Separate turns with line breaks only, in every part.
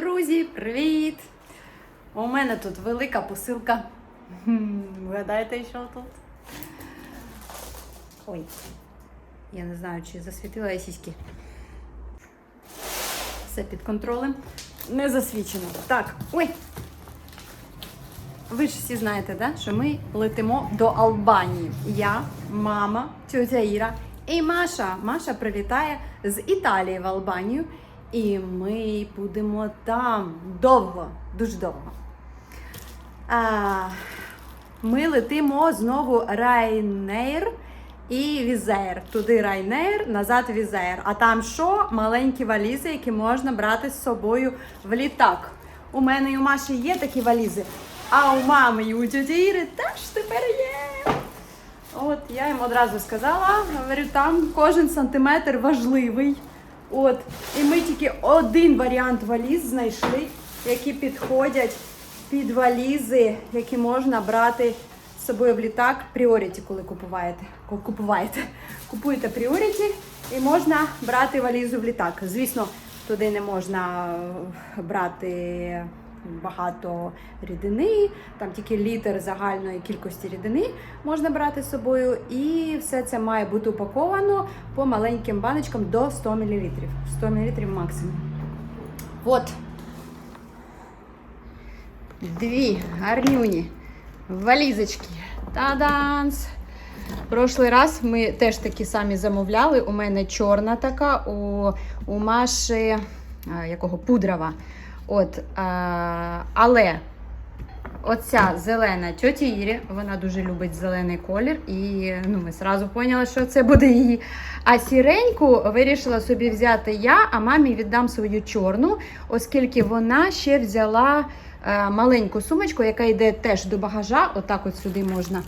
Друзі, привіт! У мене тут велика посилка. Вгадайте, що тут? Ой, я не знаю, чи засвітила я сіськи. Все під контролем. Не засвічено. Так, ой. Ви ж всі знаєте, да? що ми летимо до Албанії. Я, мама, тетя Іра і Маша. Маша прилітає з Італії в Албанію. І ми будемо там довго, дуже довго. А, ми летимо знову Ryanair і Візер. Туди Ryanair, назад Візер. А там що? Маленькі валізи, які можна брати з собою в літак. У мене і у Маші є такі валізи, а у мами і у тіті Іри теж тепер є. От я їм одразу сказала, говорю, там кожен сантиметр важливий. От, і ми тільки один варіант валіз знайшли, які підходять під валізи, які можна брати з собою в літак. Пріоріті, коли купуваєте. Купуваєте. Купуєте пріоріті і можна брати валізу в літак. Звісно, туди не можна брати багато рідини, там тільки літр загальної кількості рідини можна брати з собою, і все це має бути упаковано по маленьким баночкам до 100 мл. 100 мл максимум. От. Дві гарнюні валізочки. Та-данс! Прошлий раз ми теж такі самі замовляли. У мене чорна така, у, у Маші якого пудрова. От, а, але оця зелена тьоті Ірі, вона дуже любить зелений колір, і ну, ми одразу поняли, що це буде її. А сіреньку вирішила собі взяти я, а мамі віддам свою чорну, оскільки вона ще взяла е, маленьку сумочку, яка йде теж до багажа. Отак от сюди можна.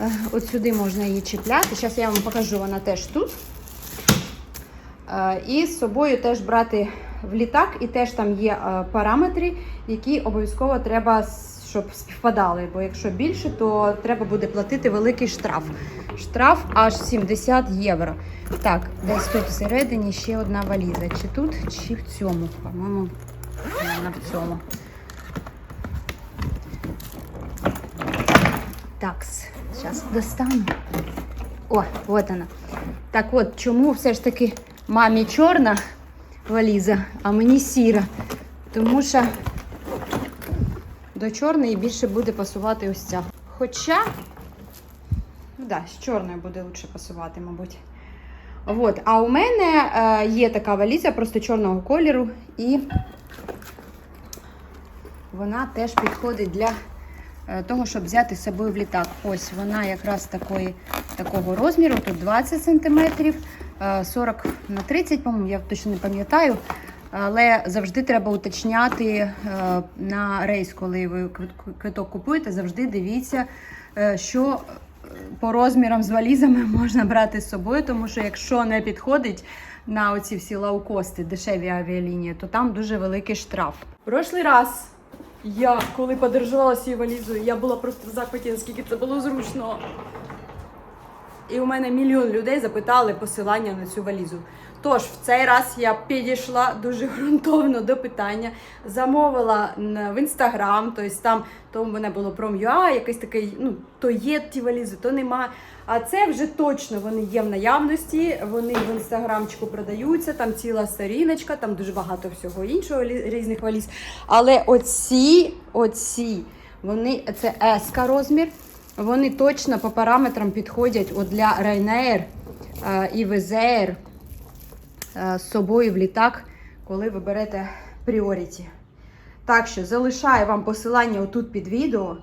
е, От сюди можна її чіпляти. Зараз я вам покажу, вона теж тут. Е, І з собою теж брати в літак, і теж там є е, параметри, які обов'язково треба, щоб співпадали. Бо якщо більше, то треба буде платити великий штраф. Штраф аж 70 євро. Так, десь тут всередині ще одна валіза. Чи тут, чи в цьому? По-моєму, в цьому. Так, зараз достану. О, от вона. Так от, чому все ж таки мамі чорна валіза, а мені сіра? Тому що до чорної більше буде пасувати ось ця. Хоча, ну да, з чорною буде лучше пасувати, мабуть. От, а у мене е, є така валіза, просто чорного кольору, і вона теж підходить для е, того, щоб взяти з собою в літак. Ось вона якраз такої, такого розміру, тут 20 см, 40 на 30, по-моєму, я точно не пам'ятаю. Але завжди треба уточняти е, на рейс, коли ви квиток купуєте, завжди дивіться, е, що е, по розмірам з валізами можна брати з собою, тому що якщо не підходить на оці всі лаукости, дешеві авіалінії, то там дуже великий штраф. Прошлий раз я, коли подорожувала цією валізою, я була просто в захваті, наскільки це було зручно. І у мене мільйон людей запитали посилання на цю валізу. Тож в цей раз я підійшла дуже ґрунтовно до питання, замовила в інстаграм, тобто там то в мене було пром'юа, якийсь такий, ну то є ті валізи, то нема. А це вже точно вони є в наявності. Вони в інстаграмчику продаються, там ціла сторіночка, там дуже багато всього іншого різних валіз. Але оці, оці, вони це S розмір. Вони точно по параметрам підходять от для Ryanair е, і Wizz е, з собою в літак, коли ви берете Priority. Так що залишаю вам посилання отут під відео.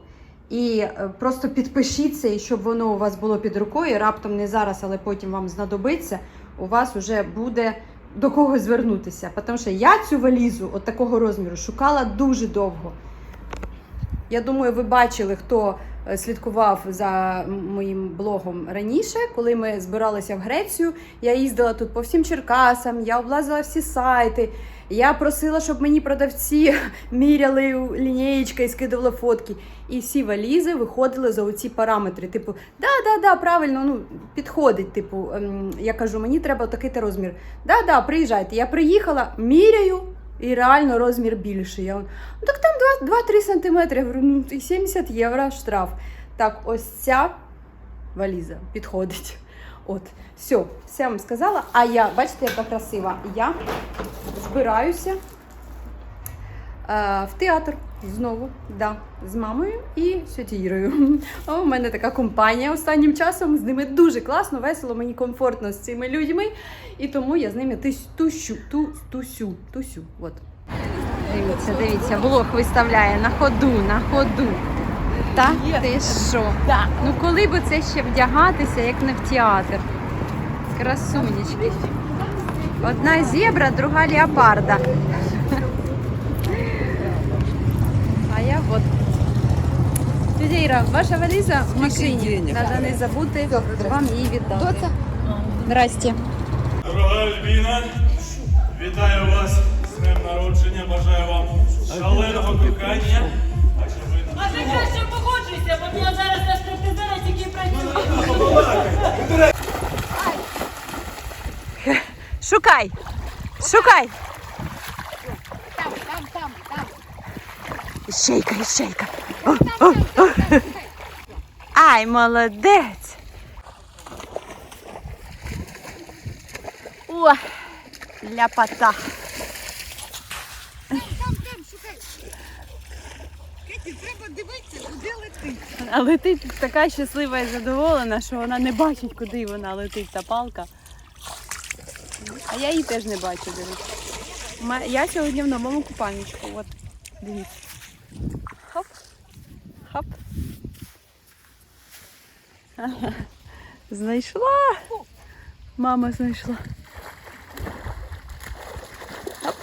І е, просто підпишіться, і щоб воно у вас було під рукою. Раптом не зараз, але потім вам знадобиться. У вас вже буде до кого звернутися. Тому що я цю валізу от такого розміру шукала дуже довго. Я думаю, ви бачили, хто слідкував за моїм блогом раніше, коли ми збиралися в Грецію. Я їздила тут по всім Черкасам, я облазила всі сайти. Я просила, щоб мені продавці міряли лінієчка і скидували фотки. І всі валізи виходили за оці параметри. Типу, да, да, да, правильно, ну підходить. Типу, ем, я кажу, мені треба такий-то розмір. Да, да, приїжджайте. Я приїхала, міряю. І реально розмір більший. Я ну так там 2-3 сантиметри. Говорю, ну і 70 євро штраф. Так, ось ця валіза підходить. От, все, все вам сказала. А я, бачите, яка красива. Я збираюся е, в театр знову, да, з мамою і сьотірою. О, У мене така компанія останнім часом. З ними дуже класно, весело, мені комфортно з цими людьми. І тому я з ними тущу, ту, тусю, тусю. От.
Дивіться, дивіться, влог виставляє на ходу, на ходу. Та ти що? Ну коли б це ще вдягатися, як не в театр? Красунечки. Одна зебра, друга леопарда. А от. Тетя Іра, ваша валіза в машині. Треба не забути вам її віддати. Здрасте.
Дорога Альбіна, вітаю вас з днем народження. Бажаю вам шаленого кохання.
Ти краще погоджуйся, бо я зараз на стриптизера тільки працюю.
Шукай! Шукай!
Там, там, там, там.
Іщейка, іщейка. О, о, о. Ай, молодець. О, ляпота.
Там, там, шукай. Кеті, треба дивитися, куди летить.
А летить така щаслива і задоволена, що вона не бачить, куди вона летить, та палка. А я її теж не бачу, дивіться. Я сьогодні в новому купальничку. От, дивіться. Хоп. Хоп. Знайшла. Мама знайшла. Хоп.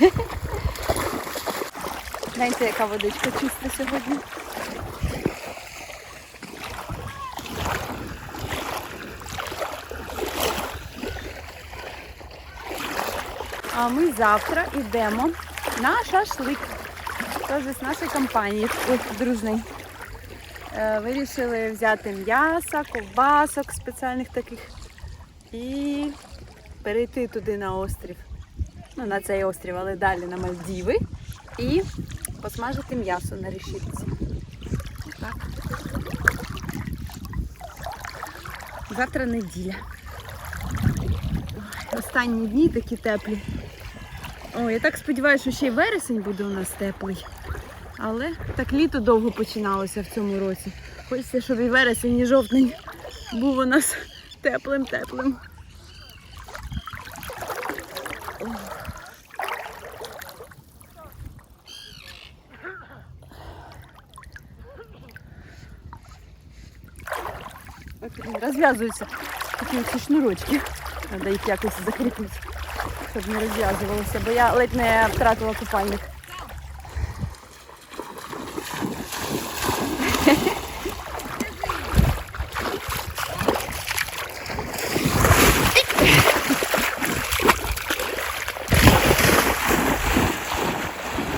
Гляньте, яка водичка чиста сьогодні. А ми завтра йдемо на шашлик. Теж з нашої компанії дружний. Е, Вирішили взяти м'яса, ковбасок спеціальних таких і перейти туди на острів. Ну, на цей острів, але далі на Мальдіви. І посмажити м'ясо на решітці. Завтра неділя. Останні дні такі теплі. О, я так сподіваюся, що ще й вересень буде у нас теплий. Але так літо довго починалося в цьому році. Хочеться, щоб і вересень, і жовтень був у нас теплим-теплим. Розв'язуються такі оці шнурочки. Треба їх якось закріпити, щоб не розв'язувалося, бо я ледь не втратила купальник.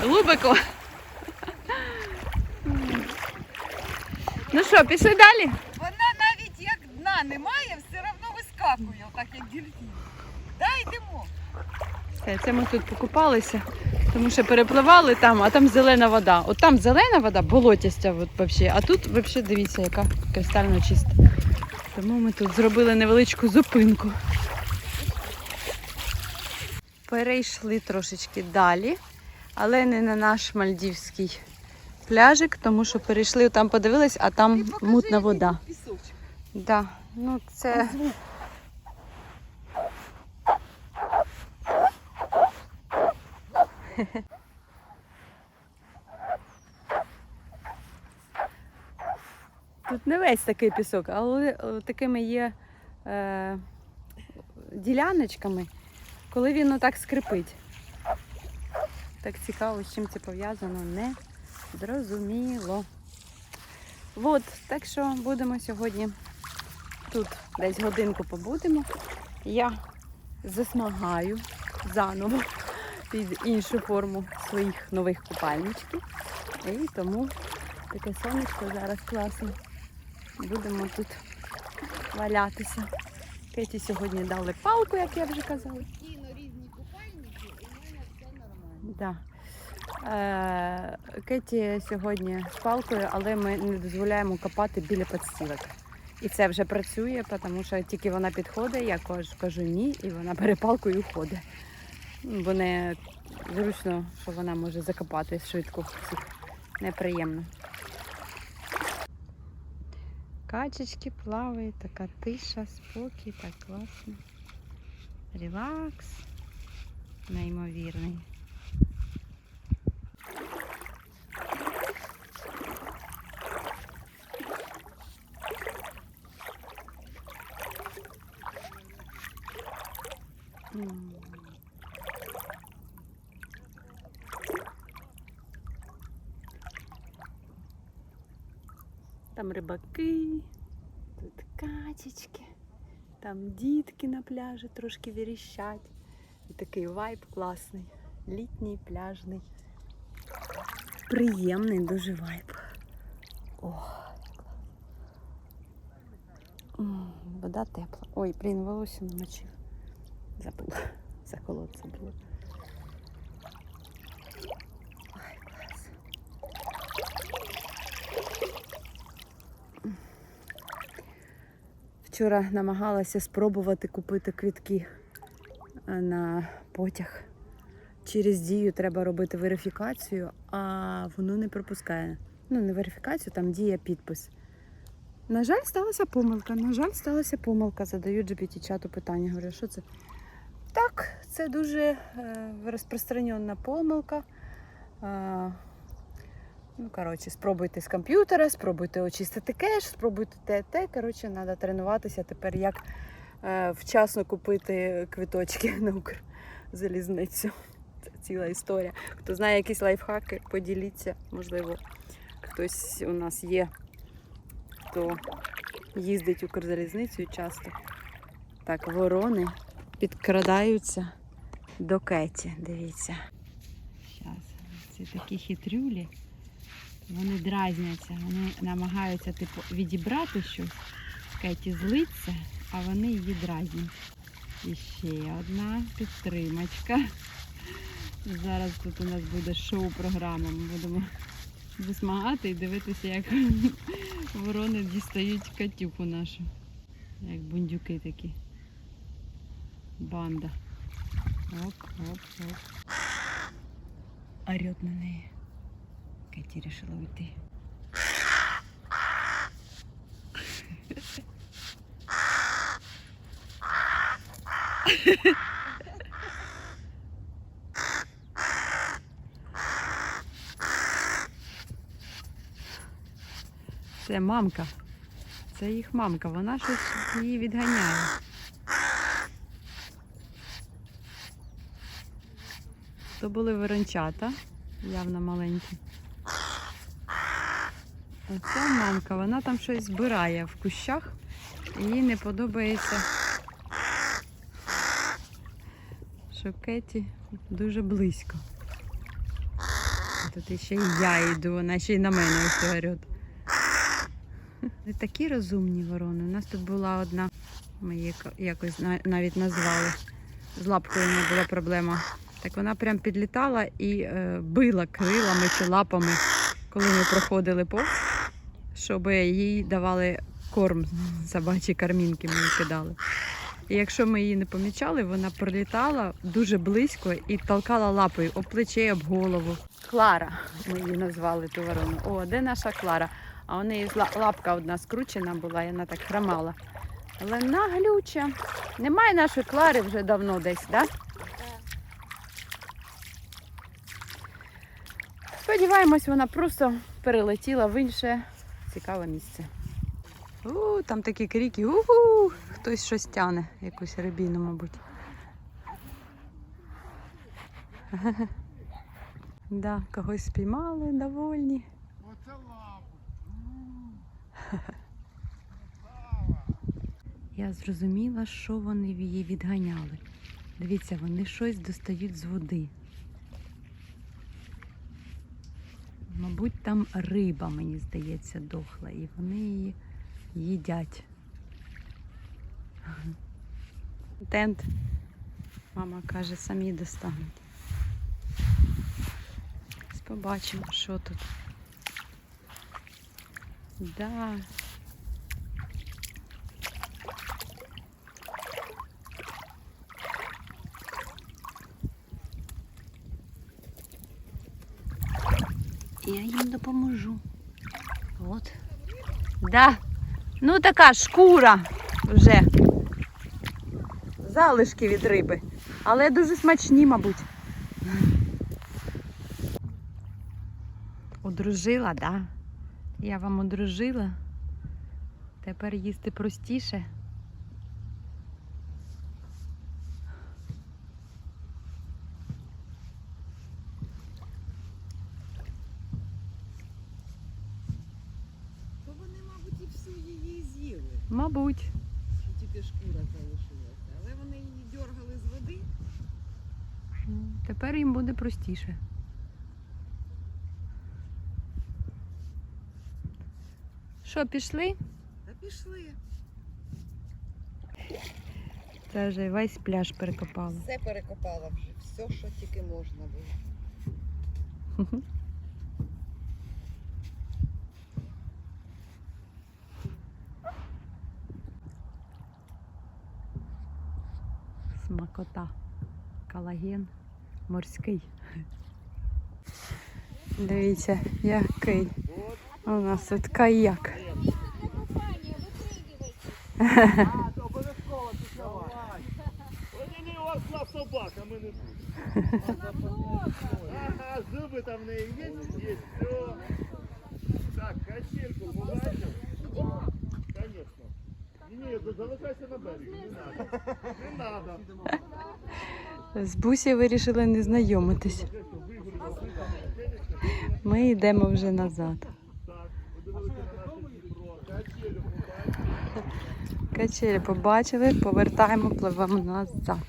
Глибоко. Ну що, пішли далі?
Вона навіть як дна немає, все одно вискакує, так як дельфін. Да, йдемо.
Все, це ми тут покупалися, тому що перепливали там, а там зелена вода. От там зелена вода, болотястя, от вообще, а тут взагалі дивіться, яка кристально чиста. Тому ми тут зробили невеличку зупинку. Перейшли трошечки далі, але не на наш мальдівський пляжик, тому що перейшли, там подивились, а там мутна вода. Да, ну це. Тут не весь такий пісок, але такими є е, діляночками, коли він отак скрипить. Так цікаво, з чим це пов'язано, не зрозуміло. От, так що будемо сьогодні тут десь годинку побудемо. Я засмагаю заново під іншу форму своїх нових купальничків. І тому таке сонечко зараз класне. Будемо тут валятися. Кеті сьогодні дали палку, як я вже казала.
Різні
Да. Е, Кеті сьогодні з палкою, але ми не дозволяємо копати біля підстілок. І це вже працює, тому що тільки вона підходить, я кажу ні, і вона бере палку і уходить. Бо не зручно, що вона може закопати швидко всіх. Неприємно. Качечки плавають, така тиша, спокій, так класно. Релакс. Неймовірний. М. Там рибаки, тут качечки, там дітки на пляжі трошки віріщать. І такий вайб класний, літній, пляжний. Приємний дуже вайб. О, Вода тепла. Ой, блін, волосся намочив. Забула. Заколоться було. Ой, клас. Вчора намагалася спробувати купити квітки е, на потяг. Через дію треба робити верифікацію, а воно не пропускає. Ну, не верифікацію, там діє підпис. На жаль, сталася помилка. На жаль, сталася помилка. Задаю GPT-чату питання. Говорю, що це? Так, це дуже е, розпространена помилка. Е, ну, коротше, спробуйте з комп'ютера, спробуйте очистити кеш, спробуйте те, те. Коротше, треба тренуватися тепер, як е, вчасно купити квиточки на Укрзалізницю. Це ціла історія. Хто знає якісь лайфхаки, поділіться. Можливо, хтось у нас є, хто їздить Укрзалізницею часто. Так, ворони підкрадаються до Кеті. Дивіться. Зараз. Це такі хитрюлі. Вони дразняться, вони намагаються типу, відібрати щось. Кеті злиться, а вони її дразнять. І ще одна підтримочка. Зараз тут у нас буде шоу-програма. Ми будемо засмагати і дивитися, як ворони дістають Катюху нашу. Як бундюки такі. Банда. Оп, оп, оп. Орет на неї. Кеті вирішила уйти. Це мамка. Це їх мамка. Вона щось її відганяє. То були ворончата, явно маленькі. Оця мамка, вона там щось збирає в кущах. Їй не подобається, що Кеті дуже близько. Тут ще й я йду, вона ще й на мене ось орет. Не такі розумні ворони. У нас тут була одна, ми її якось навіть назвали. З лапкою не була проблема. Так вона прям підлітала і е, била крилами чи лапами, коли ми проходили повз, щоб їй давали корм, собачі кармінки їй кидали. І якщо ми її не помічали, вона пролітала дуже близько і толкала лапою об плече, об голову. Клара, ми її назвали ту ворону. О, де наша Клара? А у неї лапка одна скручена була, і вона так хромала. Але наглюча. Немає нашої Клари вже давно десь, так? Да? Сподіваємось, вона просто перелетіла в інше цікаве місце. У, там такі крики. Уху! Хтось щось тяне, якусь рибіну, мабуть. Да, когось спіймали, довольні. Я зрозуміла, що вони її відганяли. Дивіться, вони щось достають з води. Мабуть, там риба, мені здається, дохла, і вони її їдять. Тент, мама каже, самі достануть. Побачимо, що тут. Да. Я їм допоможу. От. Да. Ну така шкура вже. Залишки від риби. Але дуже смачні, мабуть. Одружила, да? Я вам одружила. Тепер їсти простіше.
То вони, мабуть, і всю її з'їли,
Мабуть.
тільки шкура залишилася. Але вони її дергали з води.
Тепер їм буде простіше. Що, пішли?
Та пішли.
Це вже весь пляж перекопали.
Все перекопала вже, все, що тільки можна було.
Смакота. Колаген морський. Дивіться, який. У нас тут каяк.
Не. Ага, зуби там в неї є? Є, все. Так, качельку побачив? Надо.
З Бусі вирішили не знайомитись. Ми йдемо вже назад. Качелі побачили, повертаємо, пливемо назад.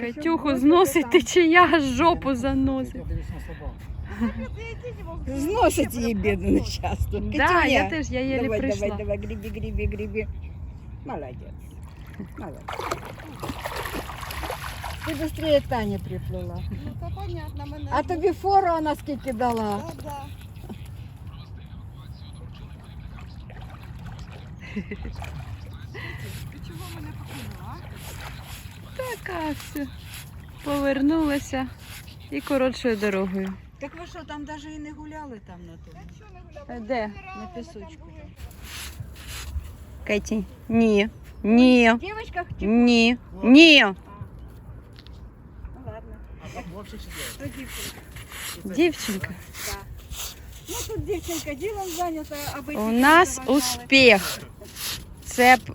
Катюху зносить течія, аж жопу заносить.
Зносить її бідну нещасну.
Да, я теж, я єлі
давай,
прийшла.
давай, давай, гріби, гріби, гріби. Молодець. Молодець. Ти швидше Таня приплила.
Ну, то понятно, мене.
А тобі фору вона скільки дала.
Да, да. Ти чого мене покинула?
Така все. Повернулася і коротшою дорогою.
Так ви що, там навіть і не гуляли там на тому?
Де?
На пісочку.
Кеті. Ні. Ні.
Дівчатка,
Ні. Ні.
ну ладно. То дівчинка.
Дівчинка.
Ну тут дівчинка ділом зайнята, аби
У нас успіх. Це п-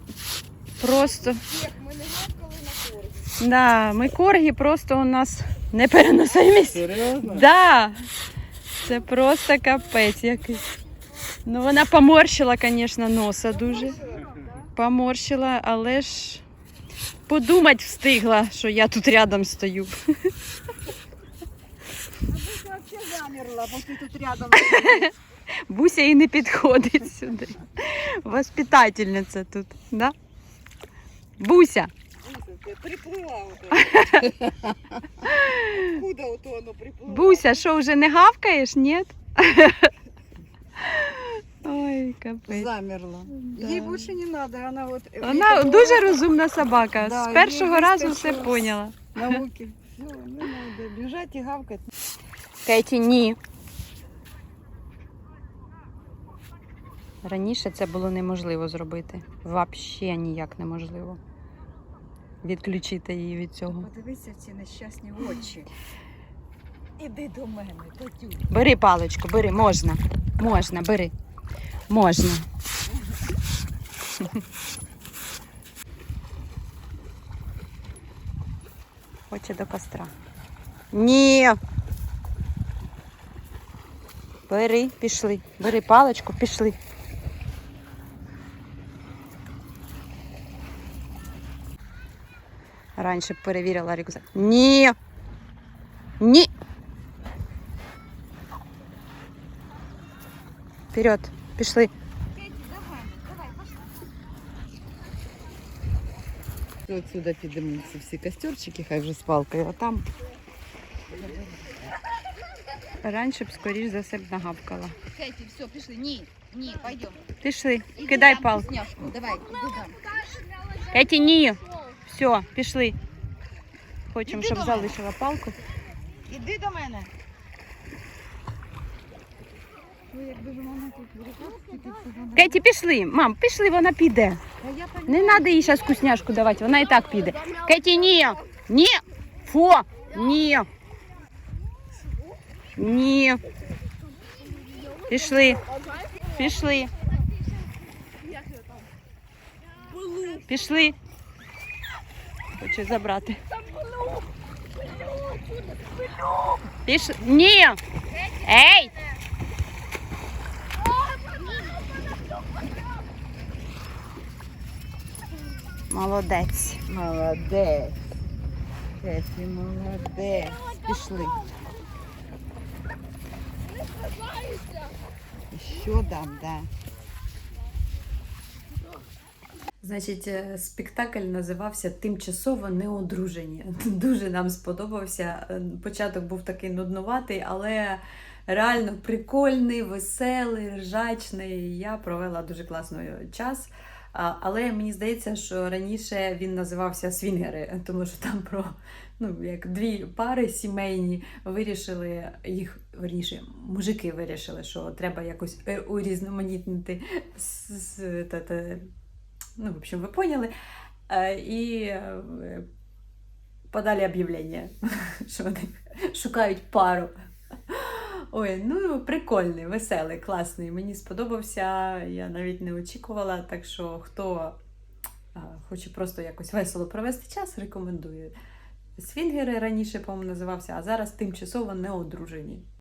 просто.
Як ми не гавкали на коргі.
Да, ми коргі просто у нас непереносимість.
Серйозно?
Да. Це просто капець якийсь. Ну вона поморщила, звісно, носа дуже. Поморщила, але ж подумати встигла, що я тут рядом стою.
Ти взагалі замерла, бо ти тут рядом.
Буся і не підходить сюди. Воспитательниця тут, да? Буся,
приплила ото. Куда ото воно приплило?
Буся, що вже не гавкаєш? Ні? Ой, капець.
Замерла.
Да.
Їй більше не треба, вона от...
Вона дуже розумна собака.
Да,
З першого
їй
разу
вистачило.
все поняла.
Науки. Все, не треба біжати і гавкати.
Кеті, ні. Раніше це було неможливо зробити. Взагалі ніяк неможливо. Відключити її від цього.
Подивися в ці нещасні очі. Іди до мене, Катю.
Бери паличку, бери, можна. Можна, бери. Можна. Хоче до костра. Ні. Бери, пішли. Бери паличку, пішли. Раніше б перевірила рюкзак. Ні. Ні. Вперед, пішли.
Отсюда підемо ці всі костерчики, хай вже з палкою, а там
Раніше б, скоріш за все, б нагавкала.
Кеті, все, пішли. Ні, ні, пойдем.
Пішли,
Іди
кидай
дам
палку.
вкусняшку. Давай, іди дам.
Кеті, ні. Все, пішли. Хочемо,
Іди
щоб
до мене.
залишила палку.
Іди до мене.
Кеті, пішли. Мам, пішли, вона піде. Не треба їй зараз вкусняшку давати, вона і так піде. Кеті, ні. Ні. Фу. Ні. Ні. Пішли. Пішли. Пішли. Хочу забрати. Пішли. Ні. Ей! Молодець.
Молодець. Кеті, молодець. Пішли. Не Що дам, да.
Значить, е, спектакль називався Тимчасово неодружені. Дуже нам сподобався. Е, Початок був такий нуднуватий, але реально прикольний, веселий, ржачний. Я провела дуже класний час. Але мені здається, що раніше він називався Свінгери, тому що там про ну, як дві пари сімейні вирішили їх, верніше, мужики вирішили, що треба якось е, урізноманітнити ну, в общем, ви поняли. І е, подали об'явлення, що вони шукають пару. Ой, ну прикольний, веселий, класний. Мені сподобався. Я навіть не очікувала. Так що, хто хоче просто якось весело провести час, рекомендую. Свінгери раніше, по-моєму, називався, а зараз тимчасово неодружені.